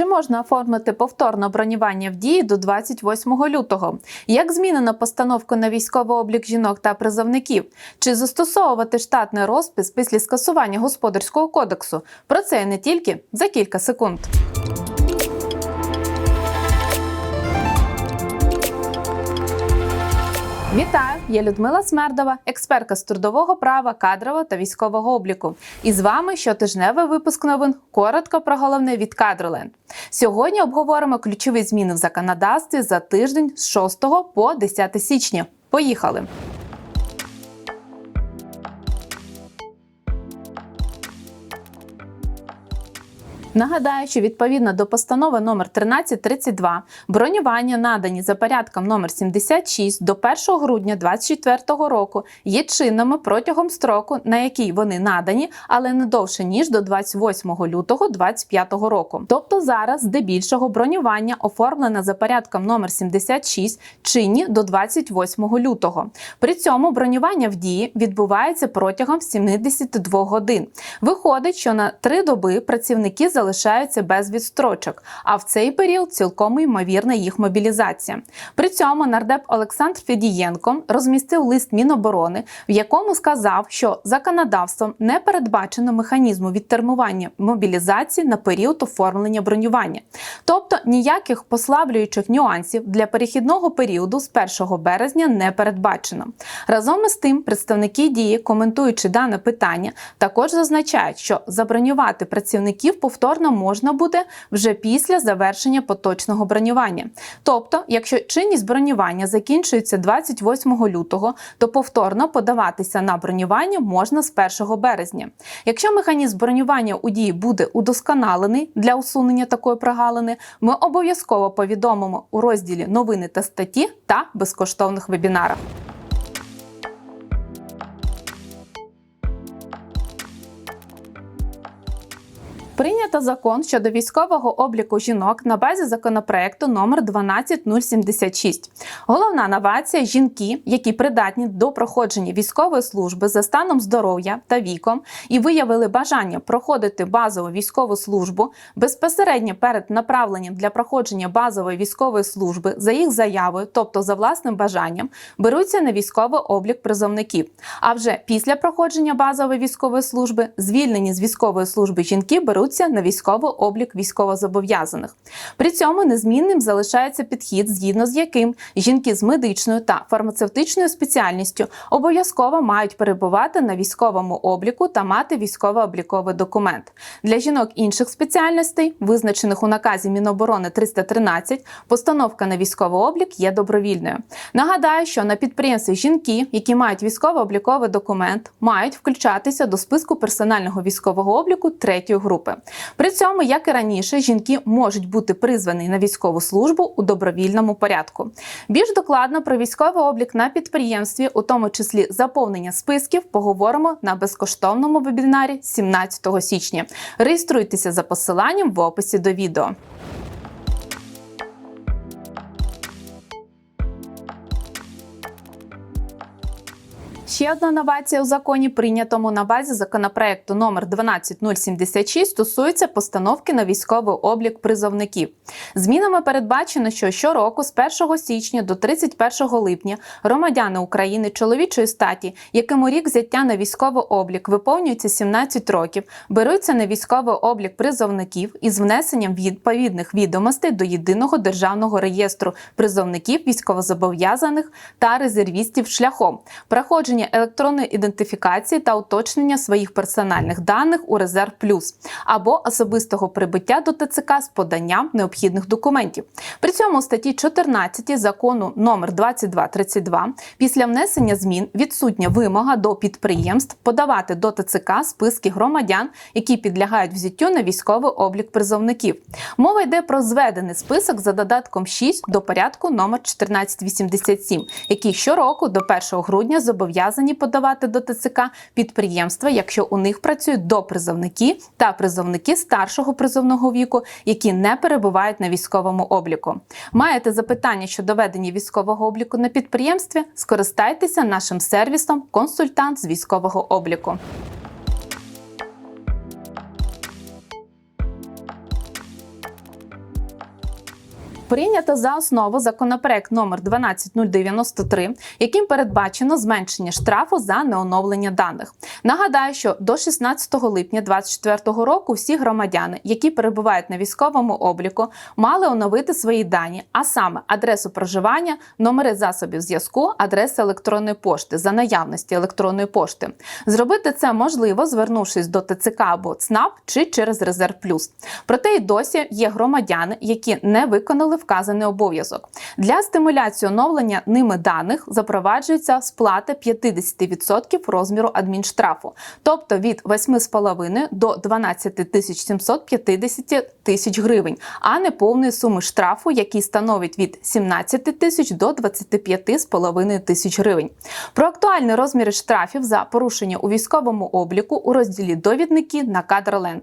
Чи можна оформити повторно бронювання в дії до 28 лютого? Як змінено постановку на військовий облік жінок та призовників? Чи застосовувати штатний розпис після скасування господарського кодексу? Про це не тільки за кілька секунд. Вітаю! Я Людмила Смердова, експертка з трудового права, кадрового та військового обліку. І з вами щотижневий випуск новин. Коротко про головне від Кадроленд. Сьогодні обговоримо ключові зміни в законодавстві за тиждень з 6 по 10 січня. Поїхали! Нагадаю, що відповідно до постанови номер 1332 бронювання надані за порядком номер 76 до 1 грудня 2024 року є чинними протягом строку, на який вони надані, але не довше ніж до 28 лютого 2025 року. Тобто зараз здебільшого бронювання оформлене за порядком номер 76 чинні до 28 лютого. При цьому бронювання в дії відбувається протягом 72 годин. Виходить, що на три доби працівники залишаються без відстрочок, а в цей період цілком ймовірна їх мобілізація. При цьому нардеп Олександр Федієнко розмістив лист Міноборони, в якому сказав, що законодавством не передбачено механізму відтермування мобілізації на період оформлення бронювання, тобто ніяких послаблюючих нюансів для перехідного періоду з 1 березня не передбачено. Разом із тим, представники дії, коментуючи дане питання, також зазначають, що забронювати працівників повторно можна буде вже після завершення поточного бронювання. Тобто, якщо чинність бронювання закінчується 28 лютого, то повторно подаватися на бронювання можна з 1 березня. Якщо механізм бронювання у дії буде удосконалений для усунення такої прогалини, ми обов'язково повідомимо у розділі новини та статті та безкоштовних вебінарах. Прийнято закон щодо військового обліку жінок на базі законопроекту номер 12076. Головна новація жінки, які придатні до проходження військової служби за станом здоров'я та віком і виявили бажання проходити базову військову службу безпосередньо перед направленням для проходження базової військової служби за їх заявою, тобто за власним бажанням, беруться на військовий облік призовників. А вже після проходження базової військової служби звільнені з військової служби жінки беруть беруться на військовий облік військовозобов'язаних. При цьому незмінним залишається підхід, згідно з яким жінки з медичною та фармацевтичною спеціальністю обов'язково мають перебувати на військовому обліку та мати військово-обліковий документ. Для жінок інших спеціальностей, визначених у наказі Міноборони 313, постановка на військовий облік є добровільною. Нагадаю, що на підприємстві жінки, які мають військово-обліковий документ, мають включатися до списку персонального військового обліку третьої групи. При цьому, як і раніше, жінки можуть бути призвані на військову службу у добровільному порядку. Більш докладно про військовий облік на підприємстві, у тому числі заповнення списків, поговоримо на безкоштовному вебінарі 17 січня. Реєструйтеся за посиланням в описі до відео. Ще одна новація у законі, прийнятому на базі законопроекту номер 12076, стосується постановки на військовий облік призовників. Змінами передбачено, що щороку з 1 січня до 31 липня громадяни України чоловічої статі, яким у рік взяття на військовий облік виповнюється 17 років, беруться на військовий облік призовників із внесенням відповідних відомостей до єдиного державного реєстру призовників військовозобов'язаних та резервістів шляхом проходження електронної ідентифікації та уточнення своїх персональних даних у резерв плюс або особистого прибуття до ТЦК з поданням необхідних документів. При цьому у статті 14 закону номер 2232 після внесення змін відсутня вимога до підприємств подавати до ТЦК списки громадян, які підлягають взяттю на військовий облік призовників. Мова йде про зведений список за додатком 6 до порядку номер 1487, який щороку до 1 грудня зобов'язані подавати до ТЦК підприємства, якщо у них працюють допризовники та призовники старшого призовного віку, які не перебувають на військовому обліку. Маєте запитання щодо ведення військового обліку на підприємстві? Скористайтеся нашим сервісом консультант з військового обліку. Прийнято за основу законопроект номер 12093, яким передбачено зменшення штрафу за неоновлення даних. Нагадаю, що до 16 липня 2024 року всі громадяни, які перебувають на військовому обліку, мали оновити свої дані, а саме адресу проживання, номери засобів зв'язку, адреси електронної пошти за наявності електронної пошти. Зробити це можливо, звернувшись до ТЦК або ЦНАП чи через Резерв Плюс. Проте й досі є громадяни, які не виконали вказаний обов'язок. Для стимуляції оновлення ними даних запроваджується сплата 50% розміру адмінштрафу, тобто від 8,5 до 12 тисяч 750 тисяч гривень, а не повної суми штрафу, який становить від 17 тисяч до 25,5 тисяч гривень. Про актуальні розміри штрафів за порушення у військовому обліку у розділі довідники на Кадроленд.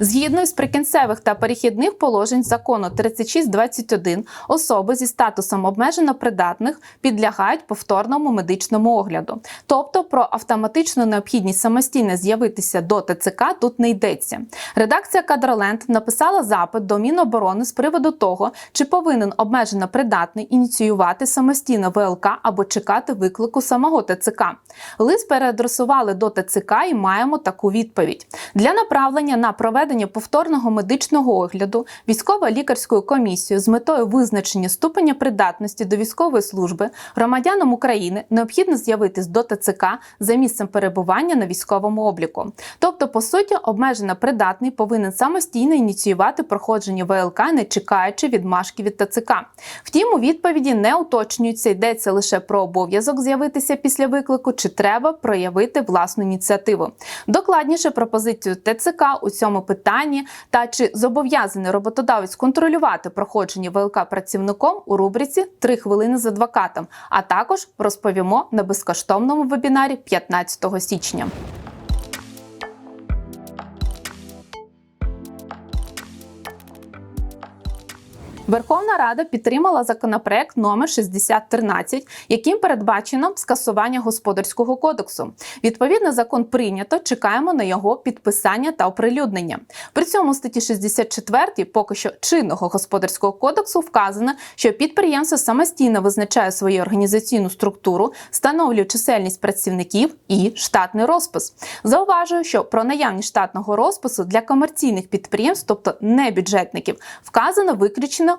Згідно з прикінцевих та перехідних положень закону 3621, особи зі статусом обмежено придатних підлягають повторному медичному огляду. Тобто про автоматичну необхідність самостійно з'явитися до ТЦК тут не йдеться. Редакція Кадроленд написала запит до Міноборони з приводу того, чи повинен обмежено придатний ініціювати самостійно ВЛК або чекати виклику самого ТЦК. Лист переадресували до ТЦК і маємо таку відповідь для направлення на проведення проведення повторного медичного огляду військово-лікарською комісією з метою визначення ступеня придатності до військової служби громадянам України необхідно з'явитись до ТЦК за місцем перебування на військовому обліку. Тобто, по суті, обмежено придатний повинен самостійно ініціювати проходження ВЛК, не чекаючи відмашки від ТЦК. Втім, у відповіді не уточнюється, йдеться лише про обов'язок з'явитися після виклику, чи треба проявити власну ініціативу. Докладніше пропозицію ТЦК у цьому питанні питанні та чи зобов'язаний роботодавець контролювати проходження ВЛК працівником у рубриці Три хвилини з адвокатом, а також розповімо на безкоштовному вебінарі 15 січня. Верховна Рада підтримала законопроект номер 6013, яким передбачено скасування господарського кодексу. Відповідно, закон прийнято. Чекаємо на його підписання та оприлюднення. При цьому статті 64 поки що чинного господарського кодексу вказано, що підприємство самостійно визначає свою організаційну структуру, встановлює чисельність працівників і штатний розпис. Зауважую, що про наявність штатного розпису для комерційних підприємств, тобто не бюджетників,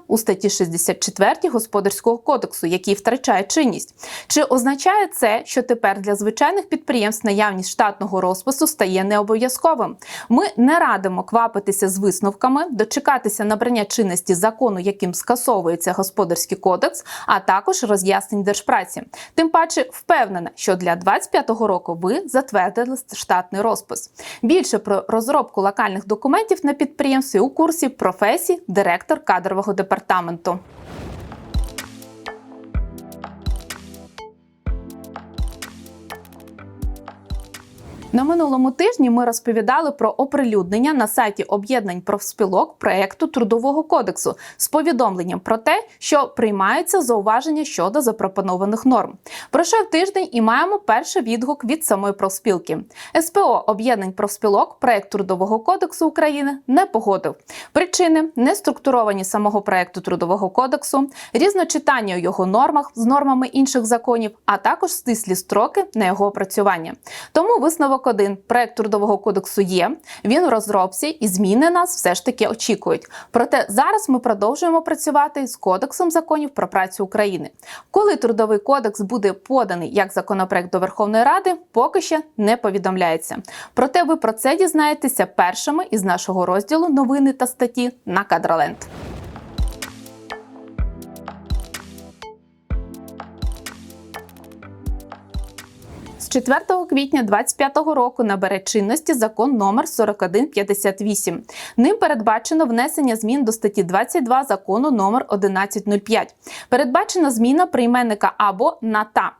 у статті 64 господарського кодексу, який втрачає чинність. Чи означає це, що тепер для звичайних підприємств наявність штатного розпису стає необов'язковим? Ми не радимо квапитися з висновками, дочекатися набрання чинності закону, яким скасовується господарський кодекс, а також роз'яснень держпраці. Тим паче впевнена, що для 2025 року ви затвердили штатний розпис. Більше про розробку локальних документів на підприємстві у курсі професії директор кадрового департаменту департаменту. На минулому тижні ми розповідали про оприлюднення на сайті об'єднань профспілок проекту трудового кодексу з повідомленням про те, що приймаються зауваження щодо запропонованих норм. Пройшов тиждень і маємо перший відгук від самої профспілки. СПО об'єднань профспілок проект трудового кодексу України не погодив. Причини неструктуровані самого проекту трудового кодексу, різночитання у його нормах з нормами інших законів, а також стислі строки на його опрацювання. Тому висновок Крок 1. проект трудового кодексу є. Він в розробці і зміни нас все ж таки очікують. Проте зараз ми продовжуємо працювати з кодексом законів про працю України. Коли трудовий кодекс буде поданий як законопроект до Верховної Ради, поки ще не повідомляється. Проте ви про це дізнаєтеся першими із нашого розділу новини та статті на Кадроленд. 4 квітня 2025 року набере чинності закон номер 4158. Ним передбачено внесення змін до статті 22 закону номер 1105. Передбачена зміна прийменника або на та.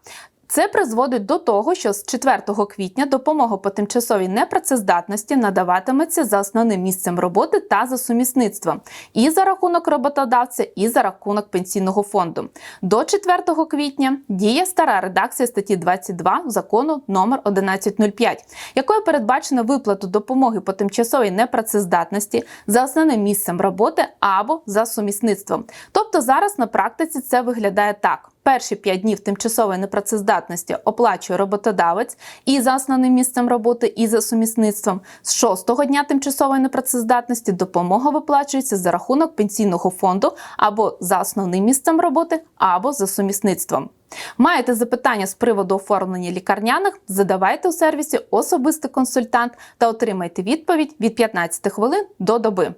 Це призводить до того, що з 4 квітня допомога по тимчасовій непрацездатності надаватиметься за основним місцем роботи та за сумісництвом і за рахунок роботодавця, і за рахунок пенсійного фонду. До 4 квітня діє стара редакція статті 22 закону номер 1105, якою передбачено виплату допомоги по тимчасовій непрацездатності за основним місцем роботи або за сумісництвом. Тобто зараз на практиці це виглядає так. Перші 5 днів тимчасової непрацездатності оплачує роботодавець і за основним місцем роботи, і за сумісництвом. З шостого дня тимчасової непрацездатності допомога виплачується за рахунок пенсійного фонду або за основним місцем роботи, або за сумісництвом. Маєте запитання з приводу оформлення лікарняних? Задавайте у сервісі особистий консультант та отримайте відповідь від 15 хвилин до доби.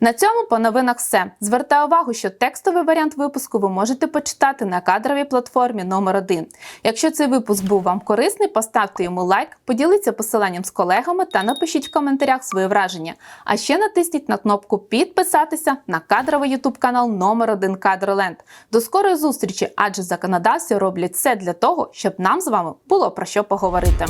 На цьому по новинах все. Звертаю увагу, що текстовий варіант випуску ви можете почитати на кадровій платформі номер 1 Якщо цей випуск був вам корисний, поставте йому лайк, поділіться посиланням з колегами та напишіть в коментарях свої враження. А ще натисніть на кнопку підписатися на кадровий ютуб канал номер 1 Кадроленд. До скорої зустрічі, адже законодавці роблять все для того, щоб нам з вами було про що поговорити.